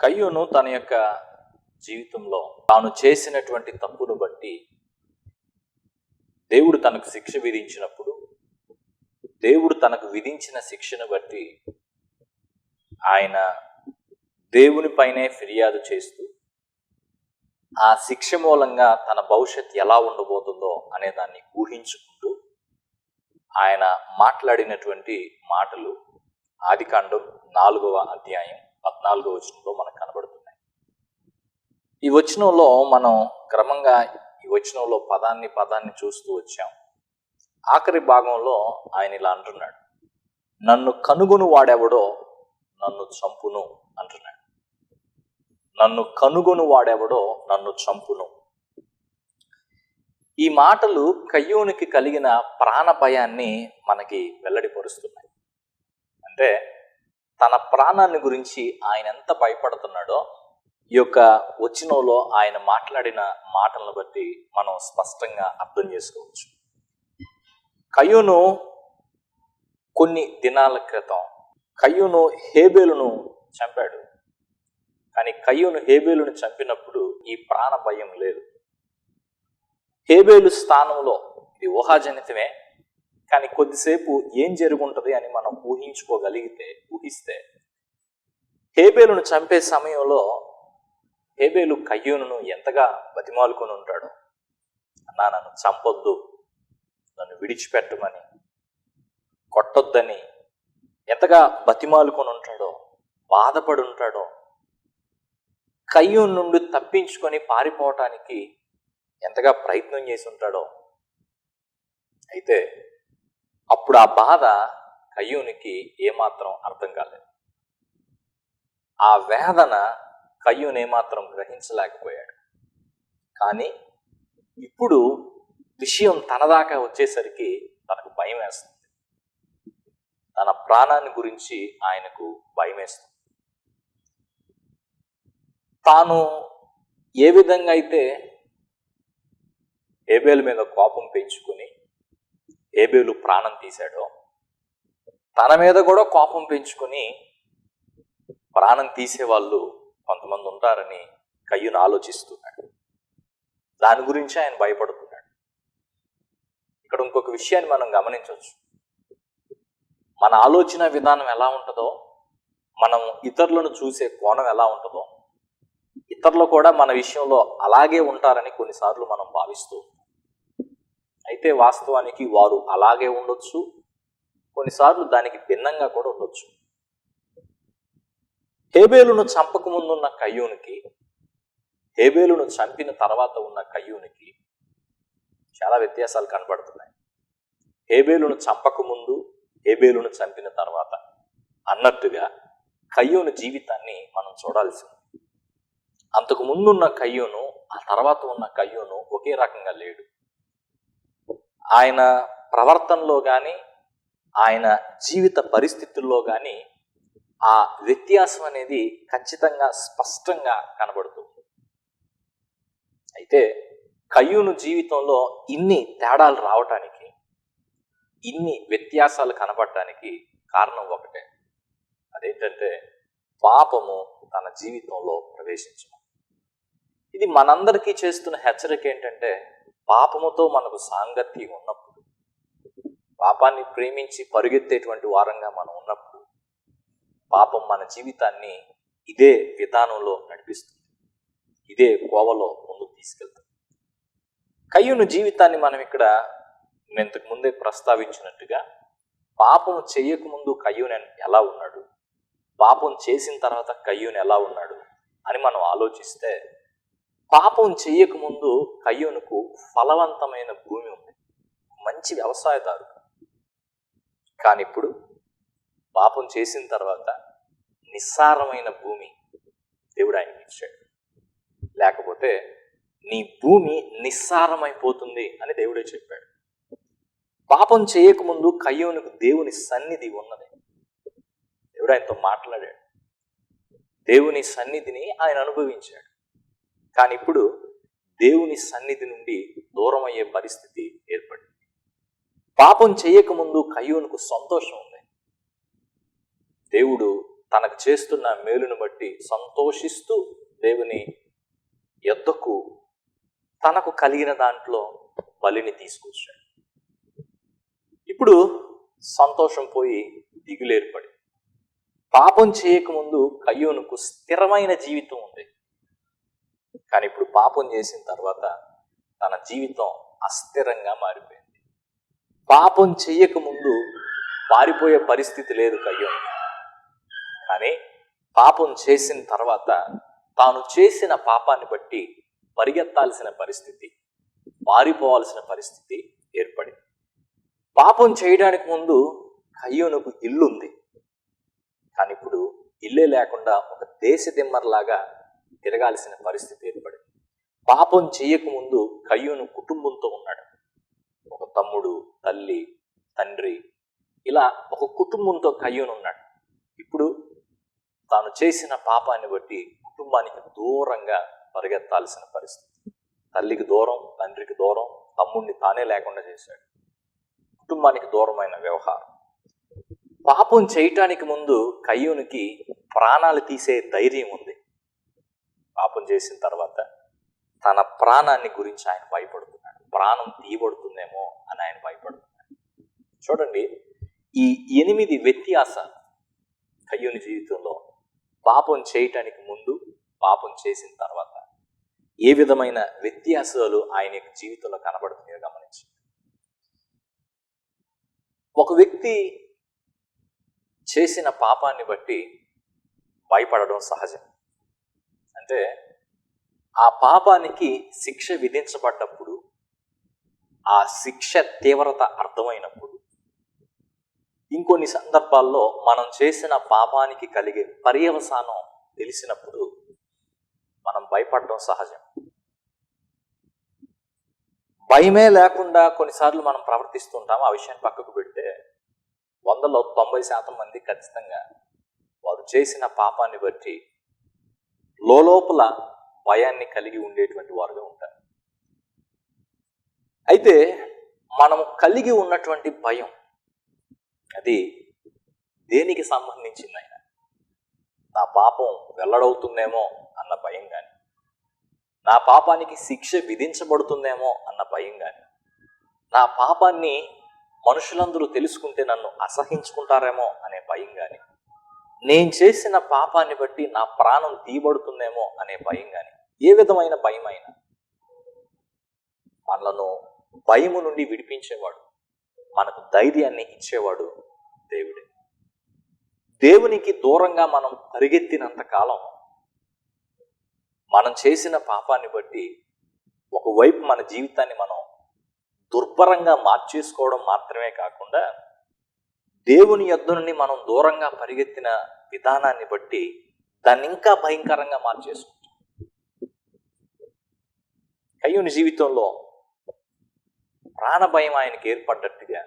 కయ్యూను తన యొక్క జీవితంలో తాను చేసినటువంటి తప్పును బట్టి దేవుడు తనకు శిక్ష విధించినప్పుడు దేవుడు తనకు విధించిన శిక్షను బట్టి ఆయన దేవునిపైనే ఫిర్యాదు చేస్తూ ఆ శిక్ష మూలంగా తన భవిష్యత్ ఎలా ఉండబోతుందో అనే దాన్ని ఊహించుకుంటూ ఆయన మాట్లాడినటువంటి మాటలు ఆదికాండం నాలుగవ అధ్యాయం పద్నాలుగో వచనంలో మనకు కనబడుతున్నాయి. ఈ వచనంలో మనం క్రమంగా ఈ వచనంలో పదాన్ని పదాన్ని చూస్తూ వచ్చాం. ఆఖరి భాగంలో ఆయన ఇలా అంటున్నాడు. నన్ను కనుగొను వాడెవడో నన్ను చంపును అంటున్నాడు. నన్ను కనుగొను వాడెవడో నన్ను చంపును. ఈ మాటలు కయ్యూనికి కలిగిన ప్రాణ భయాన్ని మనకి వెల్లడిపరుస్తున్నాయి అంటే తన ప్రాణాన్ని గురించి ఆయన ఎంత భయపడుతున్నాడో ఈ యొక్క వచ్చినలో ఆయన మాట్లాడిన మాటలను బట్టి మనం స్పష్టంగా అర్థం చేసుకోవచ్చు. కయ్యూను కొన్ని దినాల క్రితం కయ్యూను హేబేలును చంపాడు. కానీ కయ్యూను హేబేలును చంపినప్పుడు ఈ ప్రాణ భయం లేదు. హేబేలు స్థానంలో ఇది ఊహాజనితమే కానీ కొద్దిసేపు ఏం జరుగుంటది అని మనం ఊహించుకోగలిగితే ఊహిస్తే హేబేలును చంపే సమయంలో హేబేలు కయ్యూను ఎంతగా బతిమాలుకొని ఉంటాడు? అన్నా నన్ను చంపొద్దు. నన్ను విడిచిపెట్టమని కొట్టొద్దని ఎంతగా బతిమాలుకొని ఉంటాడో బాధపడి ఉంటాడో కయ్యూ నుండి తప్పించుకొని పారిపోవటానికి ఎంతగా ప్రయత్నం చేసి ఉంటాడో. అయితే అప్పుడు ఆ బాధ కయ్యూనికి ఏమాత్రం అర్థం కాలేదు. ఆ వేదన కయ్యూని ఏమాత్రం గ్రహించలేకపోయాడు. కానీ ఇప్పుడు విషయం తన దాకా వచ్చేసరికి తనకు భయం వేస్తుంది. తన ప్రాణాన్ని గురించి ఆయనకు భయం వేస్తుంది. తాను ఏ విధంగా అయితే ఏబేల మీద కోపం పెంచుకుని ఏబేలు ప్రాణం తీశాడో తన మీద కూడా కోపం పెంచుకుని ప్రాణం తీసేవాళ్ళు కొంతమంది ఉంటారని కయ్యను ఆలోచిస్తున్నాడు. దాని గురించి ఆయన భయపడుతున్నాడు. ఇక్కడ ఇంకొక విషయాన్ని మనం గమనించవచ్చు. మన ఆలోచన విధానం ఎలా ఉంటుందో మనం ఇతరులను చూసే కోణం ఎలా ఉంటుందో ఇతరులు కూడా మన విషయంలో అలాగే ఉంటారని కొన్నిసార్లు మనం భావిస్తూ అయితే వాస్తవానికి వారు అలాగే ఉండొచ్చు. కొన్నిసార్లు దానికి భిన్నంగా కూడా ఉండొచ్చు. హేబేలును చంపక ముందున్న కయ్యూనికి హేబేలును చంపిన తర్వాత ఉన్న కయ్యూనికి చాలా వ్యత్యాసాలు కనబడుతున్నాయి. హేబేలును చంపక ముందు హేబేలును చంపిన తర్వాత అన్నట్టుగా కయ్యూని జీవితాన్ని మనం చూడాల్సింది అంతకు ముందున్న కయ్యూను ఆ తర్వాత ఉన్న కయ్యూను ఒకే రకంగా లేడు. ఆయన ప్రవర్తనలో కానీ ఆయన జీవిత పరిస్థితుల్లో కానీ ఆ వ్యత్యాసం అనేది ఖచ్చితంగా స్పష్టంగా కనబడుతుంది అయితే కయ్యూను జీవితంలో ఇన్ని తేడాలు రావటానికి ఇన్ని వ్యత్యాసాలు కనబడటానికి కారణం ఒకటే. అదేంటంటే పాపము తన జీవితంలో ప్రవేశించడం. ఇది మనందరికీ చేస్తున్న హెచ్చరిక ఏంటంటే పాపముతో మనకు సాంగత్యం ఉన్నప్పుడు పాపాన్ని ప్రేమించి పరుగెత్తేటువంటి వారంగా మనం ఉన్నప్పుడు పాపం మన జీవితాన్ని ఇదే విధానంలో నడిపిస్తుంది. ఇదే కోవలో ముందుకు తీసుకెళ్తుంది. కయ్యుని జీవితాన్ని మనం ఇక్కడ నేను ఇంతకు ముందే ప్రస్తావించినట్టుగా పాపం చేయకముందు కయ్యూని ఎలా ఉన్నాడు? పాపం చేసిన తర్వాత కయ్యూని ఎలా ఉన్నాడు? అని మనం ఆలోచిస్తే పాపం చేయకముందు కయ్యూనుకు ఫలవంతమైన భూమి ఉంది. మంచి వ్యవసాయదారు. కానీ ఇప్పుడు పాపం చేసిన తర్వాత నిస్సారమైన భూమి దేవుడు ఆయనకి ఇచ్చాడు. లేకపోతే నీ భూమి నిస్సారమైపోతుంది అని దేవుడే చెప్పాడు. పాపం చేయకముందు కయ్యోనుకు దేవుని సన్నిధి ఉన్నది. దేవుడు ఆయనతో మాట్లాడాడు. దేవుని సన్నిధిని ఆయన అనుభవించాడు. కానీ ఇప్పుడు దేవుని సన్నిధి నుండి దూరం అయ్యే పరిస్థితి ఏర్పడింది. పాపం చేయకముందు కయ్యోనుకు సంతోషం ఉంది. దేవుడు తనకు చేస్తున్న మేలును బట్టి సంతోషిస్తూ దేవుని ఎద్దకు తనకు కలిగిన దాంట్లో బలిని తీసుకొచ్చాడు. ఇప్పుడు సంతోషం పోయి దిగులేర్పడి. పాపం చేయకముందు కయ్యోనుకు స్థిరమైన జీవితం ఉంది. కానీ ఇప్పుడు పాపం చేసిన తర్వాత తన జీవితం అస్థిరంగా మారిపోయింది. పాపం చెయ్యకముందు పారిపోయే పరిస్థితి లేదు కయ్యోను. కానీ పాపం చేసిన తర్వాత తాను చేసిన పాపాన్ని బట్టి పరిగెత్తాల్సిన పరిస్థితి పారిపోవాల్సిన పరిస్థితి ఏర్పడింది. పాపం చేయడానికి ముందు కయ్యోనుకు ఇల్లుంది. కానీ ఇప్పుడు ఇల్లే లేకుండా ఒక దేశ దిమ్మర్లాగా తిరగాల్సిన పరిస్థితి ఏర్పడింది. పాపం చేయకముందు కయ్యూను కుటుంబంతో ఉన్నాడు. ఒక తమ్ముడు తల్లి తండ్రి ఇలా ఒక కుటుంబంతో కయ్యూను ఉన్నాడు. ఇప్పుడు తాను చేసిన పాపాన్ని బట్టి కుటుంబానికి దూరంగా పరిగెత్తాల్సిన పరిస్థితి. తల్లికి దూరం తండ్రికి దూరం తమ్ముడిని తానే లేకుండా చేశాడు. కుటుంబానికి దూరమైన వ్యవహారం. పాపం చేయటానికి ముందు కయ్యూనికి ప్రాణాలు తీసే ధైర్యం ఉంది. పాపం చేసిన తర్వాత తన ప్రాణాన్ని గురించి ఆయన భయపడుతున్నాడు. ప్రాణం తీయబడుతుందేమో అని ఆయన భయపడుతున్నాడు. చూడండి ఈ ఎనిమిది వ్యత్యాస కయ్యూని జీవితంలో పాపం చేయటానికి ముందు పాపం చేసిన తర్వాత ఏ విధమైన వ్యత్యాసాలు ఆయన యొక్క జీవితంలో కనబడుతున్నాయో గమనించండి. ఒక వ్యక్తి చేసిన పాపాన్ని బట్టి భయపడడం సహజం. ఏంటంటే ఆ పాపానికి శిక్ష విధించబడ్డప్పుడు ఆ శిక్ష తీవ్రత అర్థమైనప్పుడు ఇంకొన్ని సందర్భాల్లో మనం చేసిన పాపానికి కలిగే పర్యవసానం తెలిసినప్పుడు మనం భయపడడం సహజం. భయమే లేకుండా కొన్నిసార్లు మనం ప్రవర్తిస్తుంటాం. ఆ విషయాన్ని పక్కకు పెడితే వందలో తొంభై శాతం మంది ఖచ్చితంగా వారు చేసిన పాపాన్ని బట్టి లోపల భయాన్ని కలిగి ఉండేటువంటి వారుగా ఉంటారు. అయితే మనము కలిగి ఉన్నటువంటి భయం అది దేనికి సంబంధించింది ఆయన నా పాపం వెల్లడవుతుందేమో అన్న భయం కానీ నా పాపానికి శిక్ష విధించబడుతుందేమో అన్న భయం కానీ నా పాపాన్ని మనుషులందరూ తెలుసుకుంటే నన్ను అసహించుకుంటారేమో అనే భయం కానీ నేను చేసిన పాపాన్ని బట్టి నా ప్రాణం తీయబడుతుందేమో అనే భయం కానీ ఏ విధమైన భయం అయినా మనలను భయము నుండి విడిపించేవాడు మనకు ధైర్యాన్ని ఇచ్చేవాడు దేవుడే. దేవునికి దూరంగా మనం పరిగెత్తినంత కాలం మనం చేసిన పాపాన్ని బట్టి ఒకవైపు మన జీవితాన్ని మనం దుర్భరంగా మార్చేసుకోవడం మాత్రమే కాకుండా దేవుని యొద్ధ నుండి మనం దూరంగా పరిగెత్తిన విధానాన్ని బట్టి దాన్ని ఇంకా భయంకరంగా మార్చేసుకుంటాం. కయ్యుని జీవితంలో ప్రాణభయం ఆయనకి ఏర్పడ్డట్టుగా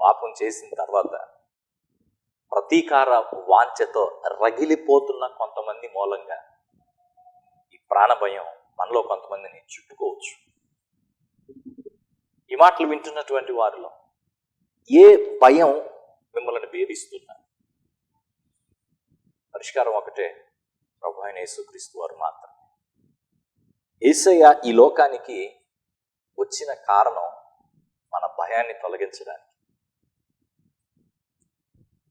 పాపం చేసిన తర్వాత ప్రతీకార వాంఛతో రగిలిపోతున్న కొంతమంది మూలంగా ఈ ప్రాణభయం మనలో కొంతమందిని చుట్టుకోవచ్చు. ఈ మాటలు వింటున్నటువంటి వారిలో ఏ భయం మిమ్మల్ని వేధిస్తున్నా పరిష్కారం ఒకటే ప్రభు అయిన యేసుక్రీస్తు వారు మాత్రం ఏసయ్య ఈ లోకానికి వచ్చిన కారణం మన భయాన్ని తొలగించడానికి.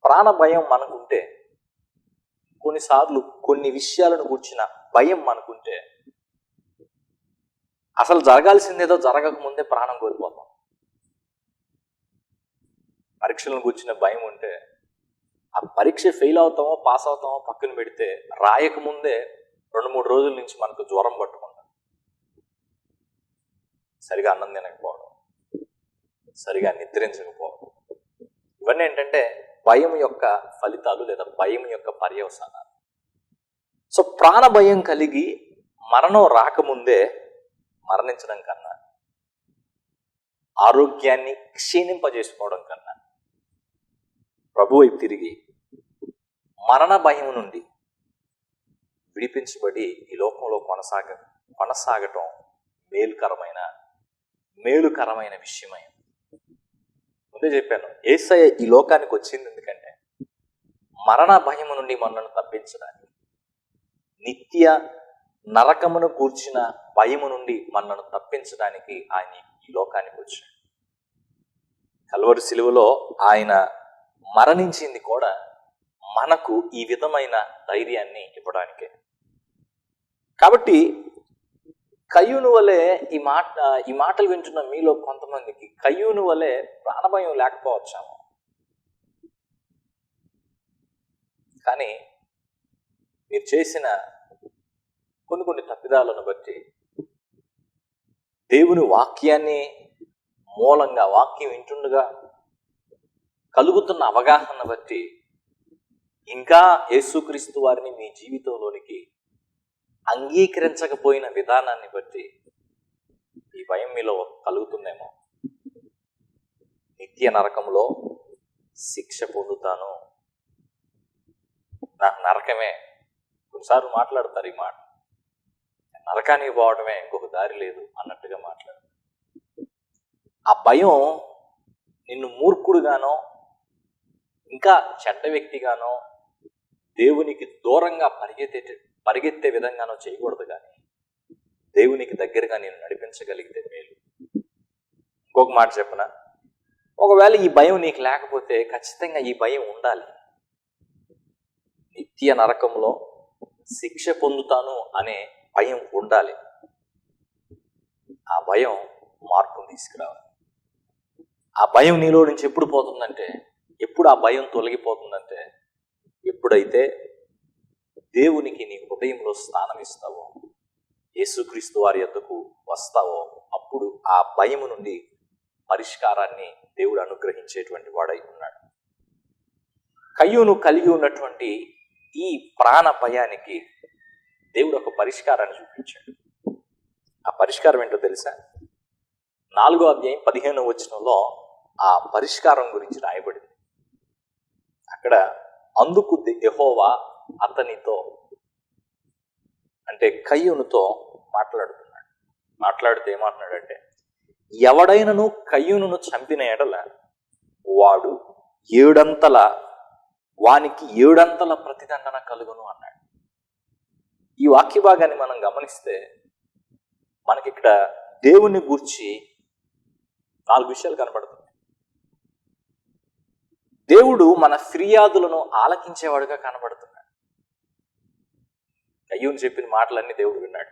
ప్రాణ భయం మనకుంటే కొన్నిసార్లు కొన్ని విషయాలను కూర్చిన భయం మనకుంటే అసలు జరగాల్సిందేదో జరగక ముందే ప్రాణం కోల్పోతాం. పరీక్షలను కూర్చిన భయం ఉంటే ఆ పరీక్ష ఫెయిల్ అవుతామో పాస్ అవుతామో పక్కన పెడితే రాయకముందే రెండు మూడు రోజుల నుంచి మనకు జ్వరం పట్టుకుంటాం సరిగా అన్నం తినకపోవడం సరిగా నిద్రించకపోవడం. ఇవన్నీ ఏంటంటే భయం యొక్క ఫలితాలు లేదా భయం యొక్క పర్యవసానాలు. సో ప్రాణ భయం కలిగి మరణం రాకముందే మరణించడం కన్నా ఆరోగ్యాన్ని క్షీణింపజేసుకోవడం కన్నా ప్రభు వైపు తిరిగి మరణ భయం నుండి విడిపించబడి ఈ లోకంలో కొనసాగ కొనసాగటం మేలుకరమైన మేలుకరమైన విషయమై. ముందే చెప్పాను ఏసయ్య ఈ లోకానికి వచ్చింది ఎందుకంటే మరణ భయము నుండి మనల్ని తప్పించడానికి నిత్య నరకమును కూర్చిన భయము నుండి మనల్ని తప్పించడానికి ఆయన ఈ లోకానికి వచ్చాడు. కల్వరి సిలువలో ఆయన మరణించింది కూడా మనకు ఈ విధమైన ధైర్యాన్ని ఇవ్వడానికే. కాబట్టి కయ్యూను వలె ఈ మాట ఈ మాటలు వింటున్న మీలో కొంతమందికి కయ్యూను వలె ప్రాణభయం లేకపోవచ్చాము. కానీ మీరు చేసిన కొన్ని కొన్ని తప్పిదాలను బట్టి దేవుని వాక్యాన్ని మూలంగా వాక్యం వింటుండగా కలుగుతున్న అవగాహన బట్టి ఇంకా యేసుక్రీస్తు వారిని మీ జీవితంలోనికి అంగీకరించకపోయిన విధానాన్ని బట్టి ఈ భయం మీలో కలుగుతుందేమో. నిత్య నరకంలో శిక్ష పొందుతాను. నాకు నరకమే. కొన్నిసార్లు మాట్లాడతారు ఈ మాట. నరకానికి పోవడమే ఇంకొక దారి లేదు అన్నట్టుగా మాట్లాడు ఆ భయం నిన్ను మూర్ఖుడుగానో ఇంకా చెడ్డ వ్యక్తిగానో దేవునికి దూరంగా పరిగెత్తే పరిగెత్తే విధంగానో చేయకూడదు కానీ దేవునికి దగ్గరగా నేను నడిపించగలిగితే మేలు. ఇంకొక మాట చెప్పన? ఒకవేళ ఈ భయం నీకు లేకపోతే ఖచ్చితంగా ఈ భయం ఉండాలి. నిత్య నరకంలో శిక్ష పొందుతాను అనే భయం ఉండాలి. ఆ భయం మార్పును తీసుకురావాలి. ఆ భయం నీలో నుంచి ఎప్పుడు పోతుందంటే ఎప్పుడు ఆ భయం తొలగిపోతుందంటే ఎప్పుడైతే దేవునికి నీ హృదయంలో స్థానం ఇస్తావో యేసుక్రీస్తు వారి యొద్దకు వస్తావో అప్పుడు ఆ భయము నుండి పరిష్కారాన్ని దేవుడు అనుగ్రహించేటువంటి వాడై ఉన్నాడు. కయ్యూను కలిగి ఉన్నటువంటి ఈ ప్రాణ భయానికి దేవుడు ఒక పరిష్కారాన్ని చూపించాడు. ఆ పరిష్కారం ఏంటో తెలుసా? నాలుగో అధ్యాయం పదిహేనో వచనంలో ఆ పరిష్కారం గురించి రాయబడింది. అక్కడ అందుకు యెహోవా అతనితో. అంటే కయ్యూనుతో మాట్లాడుతున్నాడు. మాట్లాడితే ఏమంటున్నాడంటే ఎవడైనను కయ్యూను చంపిన ఎడల వాడు ఏడంతల వానికి ఏడంతల ప్రతిదండన కలుగును అన్నాడు. ఈ వాక్య భాగాన్ని మనం గమనిస్తే మనకి ఇక్కడ దేవుని గూర్చి నాలుగు విషయాలు కనపడుతుంది దేవుడు మన ఫిర్యాదులను ఆలకించేవాడుగా కనబడుతున్నాడు. కయ్యూని చెప్పిన మాటలన్నీ దేవుడు విన్నాడు.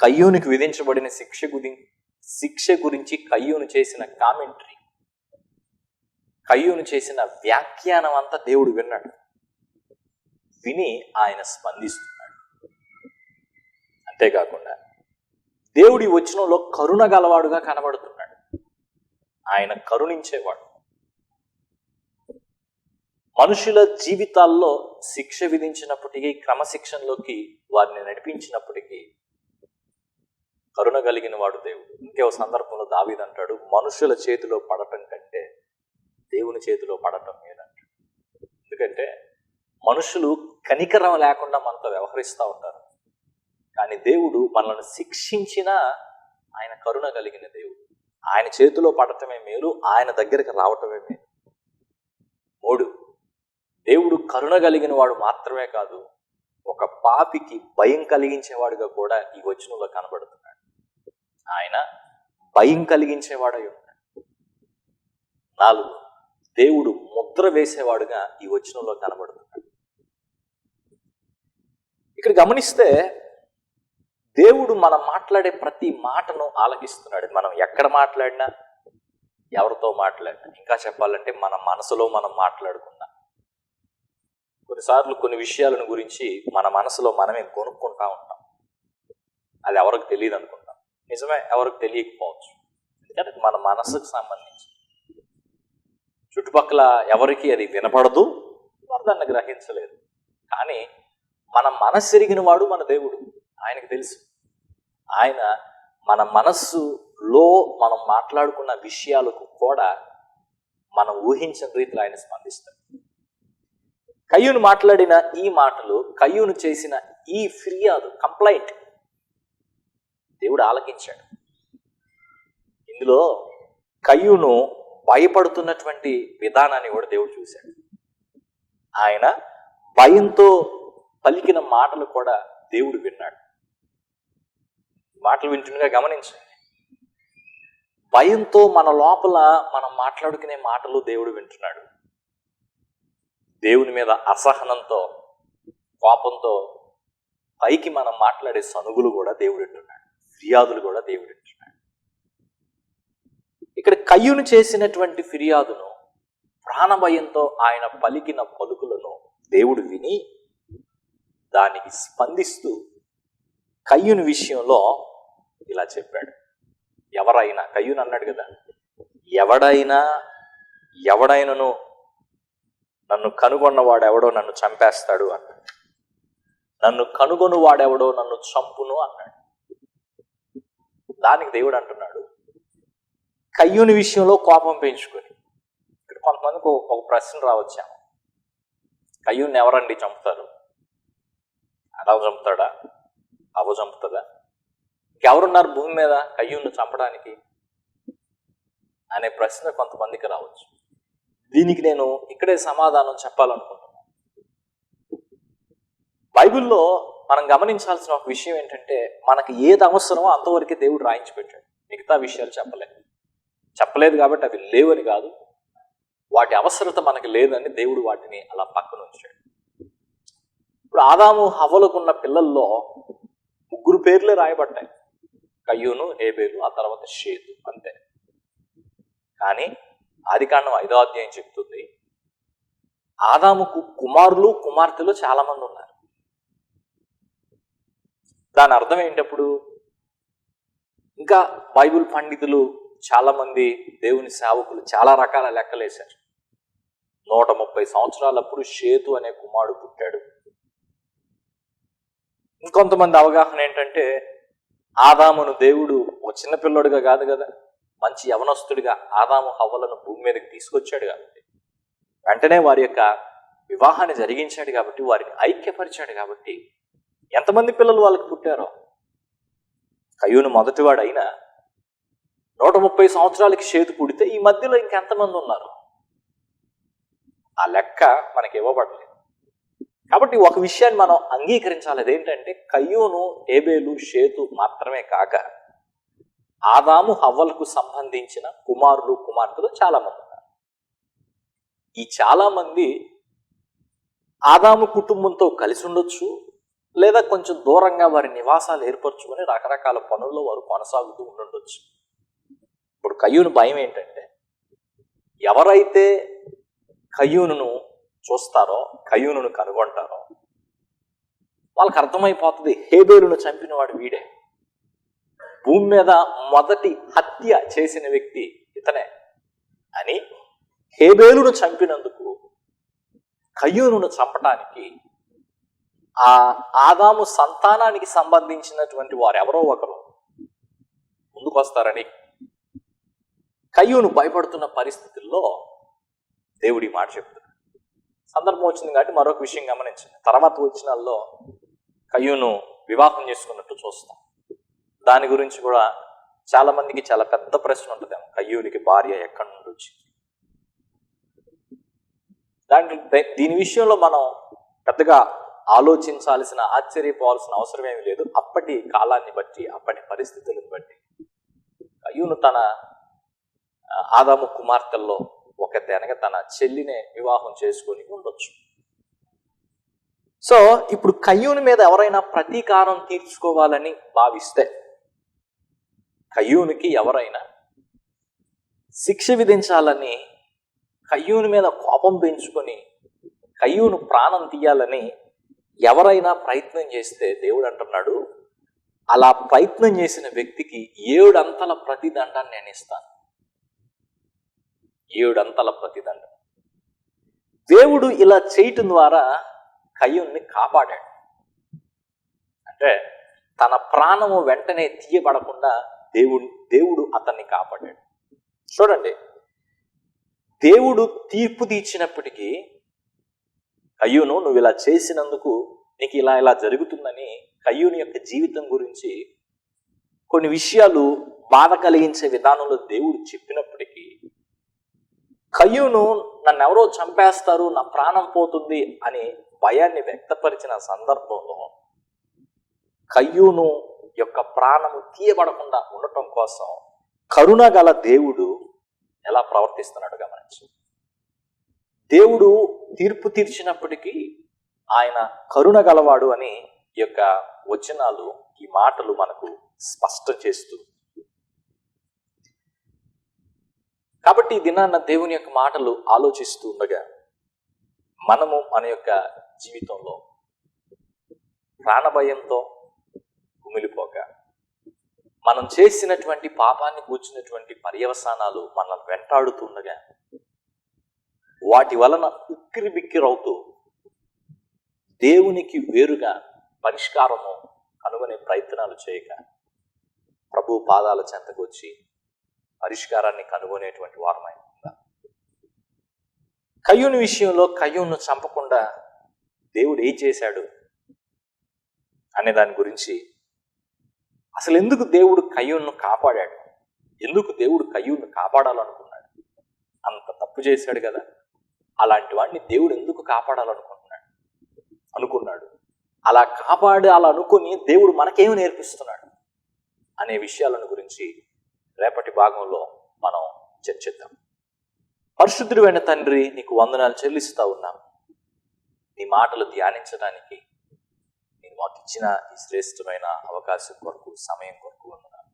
కయ్యూనికి విధించబడిన శిక్ష గురి శిక్ష గురించి కయ్యూను చేసిన కామెంటరీ కయ్యూను చేసిన వ్యాఖ్యానం అంతా దేవుడు విన్నాడు. విని ఆయన స్పందిస్తున్నాడు. అంతేకాకుండా దేవుడి వచనంలో కరుణ గలవాడుగా కనబడుతున్నాడు. ఆయన కరుణించేవాడు. మనుషుల జీవితాల్లో శిక్ష విధించినప్పటికీ క్రమశిక్షణలోకి వారిని నడిపించినప్పటికీ కరుణ కలిగిన వాడు దేవుడు. ఇంకే ఒక సందర్భంలో దావీదు అంటాడు మనుషుల చేతిలో పడటం కంటే దేవుని చేతిలో పడటం మేలంటాడు ఎందుకంటే మనుషులు కనికరం లేకుండా మనతో వ్యవహరిస్తూ ఉంటారు. కానీ దేవుడు మనల్ని శిక్షించినా ఆయన కరుణ కలిగిన దేవుడు. ఆయన చేతిలో పడటమే మేలు ఆయన దగ్గరికి రావటమే మేలు. మూడు దేవుడు కరుణ కలిగిన వాడు మాత్రమే కాదు ఒక పాపికి భయం కలిగించేవాడుగా కూడా ఈ వచనంలో కనబడుతున్నాడు. ఆయన భయం కలిగించేవాడై ఉన్నాడు. నాలుగు దేవుడు ముద్ర వేసేవాడుగా ఈ వచనంలో కనబడుతున్నాడు. ఇక్కడ గమనిస్తే దేవుడు మనం మాట్లాడే ప్రతి మాటను ఆలకిస్తున్నాడు. మనం ఎక్కడ మాట్లాడినా ఎవరితో మాట్లాడినా. ఇంకా చెప్పాలంటే మన మనసులో మనం మాట్లాడుకున్నా. కొన్నిసార్లు కొన్ని విషయాలను గురించి మన మనసులో మనమే కొనుక్కుంటా ఉంటాం. అది ఎవరికి తెలియదు అనుకుంటాం. నిజమే ఎవరికి తెలియకపోవచ్చు. ఎందుకంటే మన మనసుకు సంబంధించి. చుట్టుపక్కల ఎవరికి అది వినపడదు వారు దాన్ని గ్రహించలేదు. కానీ మన మనస్సు ఎరిగిన వాడు మన దేవుడు ఆయనకు తెలుసు. ఆయన మన మనస్సులో మనం మాట్లాడుకున్న విషయాలకు కూడా మనం ఊహించిన రీతిలో ఆయన స్పందిస్తాడు. కయ్యూను మాట్లాడిన ఈ మాటలు కయ్యూను చేసిన ఈ ఫిర్యాదు కంప్లైంట్ దేవుడు ఆలకించాడు. ఇందులో కయ్యూను భయపడుతున్నటువంటి విధానాన్ని కూడా దేవుడు చూశాడు. ఆయన భయంతో పలికిన మాటలు కూడా దేవుడు విన్నాడు. మాటలు వింటుండగా గమనించండి భయంతో మన లోపల మనం మాట్లాడుకునే మాటలు దేవుడు వింటున్నాడు. దేవుని మీద అసహనంతో కోపంతో పైకి మనం మాట్లాడే సనుగులు కూడా దేవుడు వింటున్నాడు ఫిర్యాదులు కూడా దేవుడు వింటున్నాడు ఇక్కడ కయ్యును చేసినటువంటి ఫిర్యాదును ప్రాణభయంతో ఆయన పలికిన పలుకులను దేవుడు విని దానికి స్పందిస్తూ కయ్యుని విషయంలో ఇలా చెప్పాడు. ఎవరైనా కయ్యూని అన్నాడు కదా ఎవడైనా ఎవడైనను నన్ను కనుగొన్న వాడెవడో నన్ను చంపేస్తాడు అన్నాడు. నన్ను కనుగొను వాడెవడో నన్ను చంపును అన్నాడు. దానికి దేవుడు అంటున్నాడు కయ్యూని విషయంలో కోపం పెంచుకొని. ఇక్కడ కొంతమందికి ఒక- ప్రశ్న రావచ్చాము కయ్యూని ఎవరండి చంపుతారు? అలా చంపుతాడా? అవ చంపుతుందా ఇంకెవరున్నారు భూమి మీద కయ్యూని చంపడానికి? అనే ప్రశ్న కొంతమందికి రావచ్చు. దీనికి నేను ఇక్కడే సమాధానం చెప్పాలనుకుంటున్నాను. బైబిల్లో మనం గమనించాల్సిన ఒక విషయం ఏంటంటే మనకి ఏది అవసరమో అంతవరకే దేవుడు రాయించి పెట్టాడు. మిగతా విషయాలు చెప్పలేదు. చెప్పలేదు కాబట్టి అవి లేవని కాదు. వాటి అవసరత మనకి లేదని దేవుడు వాటిని అలా పక్కన ఉంచాడు. ఇప్పుడు ఆదాము హవ్వలకున్న పిల్లల్లో ముగ్గురు పేర్లే రాయబడ్డాయి. కయ్యూను పేరు ఆ తర్వాత షేతు అంతే. కానీ ఆదికాండం ఐదో అధ్యాయం చెప్తుంది ఆదాముకు కుమారులు కుమార్తెలు చాలామంది ఉన్నారు. దాని అర్థం ఏంటప్పుడు? ఇంకా బైబిల్ పండితులు చాలామంది దేవుని సేవకులు చాలా రకాల లెక్కలేశారు. నూట ముప్పై సంవత్సరాలప్పుడు షేతు అనే కుమారుడు పుట్టాడు. ఇంకొంతమంది అవగాహన ఏంటంటే ఆదామును దేవుడు ఒక చిన్న పిల్లోడుగా కాదు కదా? మంచి యవనస్తుడిగా ఆదాము హవ్వలను భూమి మీదకి తీసుకొచ్చాడు కాబట్టి. వెంటనే వారి యొక్క వివాహాన్ని జరిగించాడు కాబట్టి వారిని ఐక్యపరిచాడు కాబట్టి ఎంతమంది పిల్లలు వాళ్ళకి పుట్టారో? కయ్యూను మొదటివాడు అయినా నూట ముప్పై సంవత్సరాలకి చేతి పుడితే ఈ మధ్యలో ఇంకెంతమంది ఉన్నారు? ఆ లెక్క మనకి ఇవ్వబడలేదు. కాబట్టి ఒక విషయాన్ని మనం అంగీకరించాలి. అదేంటంటే కయ్యూను ఏబేలు షేతు మాత్రమే కాక ఆదాము హవ్వలకు సంబంధించిన కుమారులు కుమార్తెలు చాలా మంది ఉన్నారు. ఈ చాలా మంది ఆదాము కుటుంబంతో కలిసి ఉండొచ్చు లేదా కొంచెం దూరంగా వారి నివాసాలు ఏర్పరచుకొని రకరకాల పనుల్లో వారు కొనసాగుతూ ఉండుండొచ్చు. ఇప్పుడు కయ్యూను భయం ఏంటంటే ఎవరైతే కయ్యూను చూస్తారో కయ్యూను కనుగొంటారో వాళ్ళకి అర్థమైపోతుంది హేబేలును చంపినవాడు వీడే. భూమి మీద మొదటి హత్య చేసిన వ్యక్తి ఇతనే. అని హేబేలును చంపినందుకు కయ్యూనును చంపటానికి ఆ ఆదాము సంతానానికి సంబంధించినటువంటి వారు ఎవరో ఒకరు ముందుకొస్తారని కయ్యూను భయపడుతున్న పరిస్థితుల్లో దేవుడి మాట చెప్తాడు. సందర్భం వచ్చింది కాబట్టి మరొక విషయం గమనించండి. తర్వాత వచ్చినాల్లో కయ్యూను వివాహం చేసుకున్నట్టు చూస్తాం. దాని గురించి కూడా చాలా మందికి చాలా పెద్ద ప్రశ్న ఉంటుంది. కయ్యూనికి భార్య ఎక్కడి నుండి వచ్చింది? దాంట్లో దే- దీని విషయంలో మనం పెద్దగా ఆలోచించాల్సిన ఆశ్చర్యపోవాల్సిన అవసరం ఏమీ లేదు. అప్పటి కాలాన్ని బట్టి అప్పటి పరిస్థితులను బట్టి కయ్యూను తన ఆదాము కుమార్తెల్లో ఒక తెనగ తన చెల్లినే వివాహం చేసుకొని ఉండొచ్చు. సో ఇప్పుడు కయ్యూని మీద ఎవరైనా ప్రతీకారం తీర్చుకోవాలని భావిస్తే కయ్యూనికి ఎవరైనా శిక్ష విధించాలని కయ్యూని మీద కోపం పెంచుకొని కయ్యూను ప్రాణం తీయాలని ఎవరైనా ప్రయత్నం చేస్తే దేవుడు అంటున్నాడు అలా ప్రయత్నం చేసిన వ్యక్తికి ఏడంతల ప్రతిదండాన్ని నేను ఇస్తాను. ఏడంతల ప్రతిదండం. దేవుడు ఇలా చేయటం ద్వారా కయ్యూన్ని కాపాడాడు. అంటే తన ప్రాణము వెంటనే తీయబడకుండా దేవుడు దేవుడు అతన్ని కాపాడాడు. చూడండి దేవుడు తీర్పు తీర్చినప్పటికీ కయ్యూను నువ్వు ఇలా చేసినందుకు నీకు ఇలా ఇలా జరుగుతుందని కయ్యూని యొక్క జీవితం గురించి కొన్ని విషయాలు బాధ కలిగించే విధానంలో దేవుడు చెప్పినప్పటికీ కయ్యూను నన్ను ఎవరో చంపేస్తారు నా ప్రాణం పోతుంది అని భయాన్ని వ్యక్తపరిచిన సందర్భంలో కయ్యూను యొక్క ప్రాణము తీయబడకుండా ఉండటం కోసం కరుణ గల దేవుడు ఎలా ప్రవర్తిస్తున్నాడు గమనించు. దేవుడు తీర్పు తీర్చినప్పటికీ ఆయన కరుణ గలవాడు అని ఈ యొక్క వచనాలు ఈ మాటలు మనకు స్పష్టం చేస్తూ. కాబట్టి ఈ దినాన్న దేవుని యొక్క మాటలు ఆలోచిస్తూ ఉండగా మనము మన యొక్క జీవితంలో ప్రాణభయంతో కుమిలిపోక. మనం చేసినటువంటి పాపాన్ని కూర్చున్నటువంటి పర్యవసానాలు మనల్ని వెంటాడుతుండగా వాటి వలన ఉక్కిరి బిక్కిరవుతూ దేవునికి వేరుగా పరిష్కారము కనుగొనే ప్రయత్నాలు చేయక ప్రభు పాదాల చెంతకు వచ్చి పరిష్కారాన్ని కనుగొనేటువంటి వారమై ఉందా. కయ్యూని విషయంలో కయ్యూను చంపకుండా దేవుడు ఏం చేశాడు అనే దాని గురించి అసలు ఎందుకు దేవుడు కయ్యూన్ను కాపాడాడు? ఎందుకు దేవుడు కయ్యూన్ను కాపాడాలనుకున్నాడు? అంత తప్పు చేశాడు కదా. అలాంటి వాడిని దేవుడు ఎందుకు కాపాడాలనుకుంటున్నాడు? అనుకున్నాడు. అలా కాపాడాలనుకుని దేవుడు మనకేమి నేర్పిస్తున్నాడు? అనే విషయాలను గురించి రేపటి భాగంలో మనం చర్చిద్దాం. పరిశుద్ధుడైన తండ్రి నీకు వందనాలు చెల్లిస్తా ఉన్నాం. నీ మాటలు ధ్యానించడానికి మాకు ఇచ్చిన ఈ శ్రేష్టమైన అవకాశం కొరకు సమయం కొరకు వందనాలు.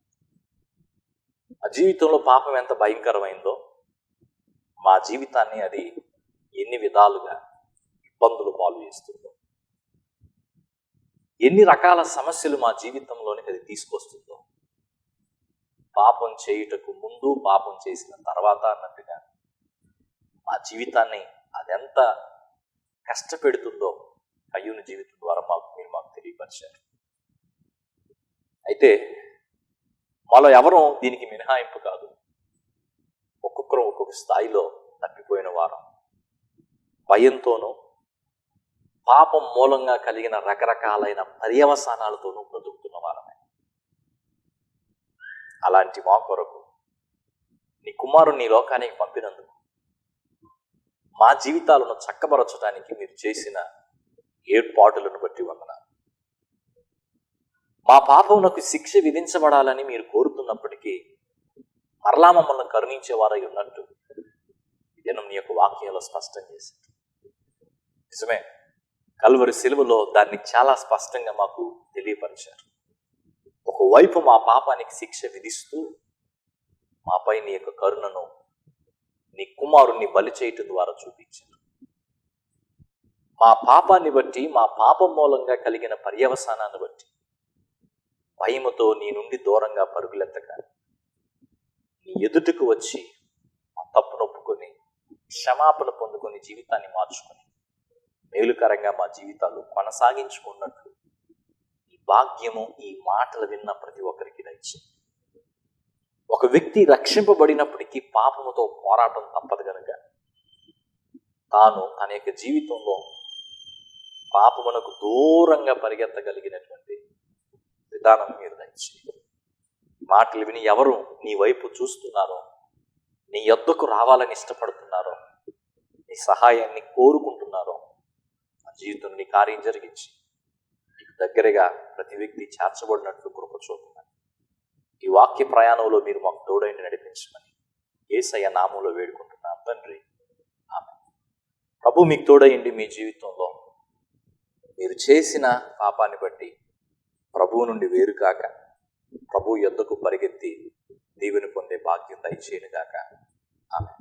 మా జీవితంలో పాపం ఎంత భయంకరమైందో మా జీవితాన్ని అది ఎన్ని విధాలుగా ఇబ్బందులు పాలు చేస్తుందో ఎన్ని రకాల సమస్యలు మా జీవితంలోనికి అది తీసుకొస్తుందో పాపం చేయుటకు ముందు పాపం చేసిన తర్వాత అన్నట్టుగా మా జీవితాన్ని అదెంత కష్టపెడుతుందో అయ్యుని జీవితం ద్వారా మాకు మీరు అయితే మాలో ఎవరూ దీనికి మినహాయింపు కాదు. ఒక్కొక్కరు ఒక్కొక్క స్థాయిలో తప్పిపోయిన వారం. భయంతోనూ పాపం మూలంగా కలిగిన రకరకాలైన పర్యవసానాలతోనూ బ్రతుకుతున్న వారమే. అలాంటి మా కొరకు నీ కుమారుని నీ లోకానికి పంపినందుకు మా జీవితాలను చక్కబరచడానికి మీరు చేసిన ఏర్పాటులను బట్టి వందన మా పాపమునకు శిక్ష విధించబడాలని మీరు కోరుతున్నప్పటికీ మరలా మమ్మల్ని కరుణించేవారై ఉన్నట్టు నేను నీ యొక్క వాక్యాలు స్పష్టం చేశారు. నిజమే కల్వరి సెలవులో దాన్ని చాలా స్పష్టంగా మాకు తెలియపరిచారు. ఒకవైపు మా పాపానికి శిక్ష విధిస్తూ మాపై నీ యొక్క కరుణను నీ కుమారుణ్ణి బలి చేయటం ద్వారా చూపించారు. మా పాపాన్ని బట్టి మా పాపం మూలంగా కలిగిన పర్యవసానాన్ని బట్టి భయముతో నీ నుండి దూరంగా పరుగులెత్తక. నీ ఎదుటకు వచ్చి మా తప్పును ఒప్పుకొని క్షమాపణ పొందుకొని జీవితాన్ని మార్చుకొని మేలుకరంగా మా జీవితాలు కొనసాగించుకున్నట్లు ఈ భాగ్యము ఈ మాటలు విన్న ప్రతి ఒక్కరికి దయచేయండి ఒక వ్యక్తి రక్షింపబడినప్పటికీ పాపముతో పోరాటం తప్పదు కనుక తాను తన యొక్క జీవితంలో పాపమునకు దూరంగా పరిగెత్తగలిగినటువంటి విధానం మీరు దయచేయండి మాటలు విని ఎవరు నీ వైపు చూస్తున్నారో నీ యొద్దకు రావాలని ఇష్టపడుతున్నారో నీ సహాయాన్ని కోరుకుంటున్నారో ఆ జీవితంలో నీ కార్యం జరిగించి నీకు దగ్గరగా ప్రతి వ్యక్తి చేర్చబడినట్లు కృప చూపున్నాను ఈ వాక్య ప్రయాణంలో మీరు మాకు తోడైన నడిపించమని ఏసయ్య నామంలో వేడుకుంటున్నాను తండ్రి. ఆమె ప్రభు మీకు తోడయండి మీ జీవితంలో మీరు చేసిన పాపాన్ని బట్టి ప్రభువు నుండి వేరు కాక ప్రభు యొద్దకు పరిగెత్తి దీవెని పొందే భాగ్యం దయచేయను గాక. ఆమె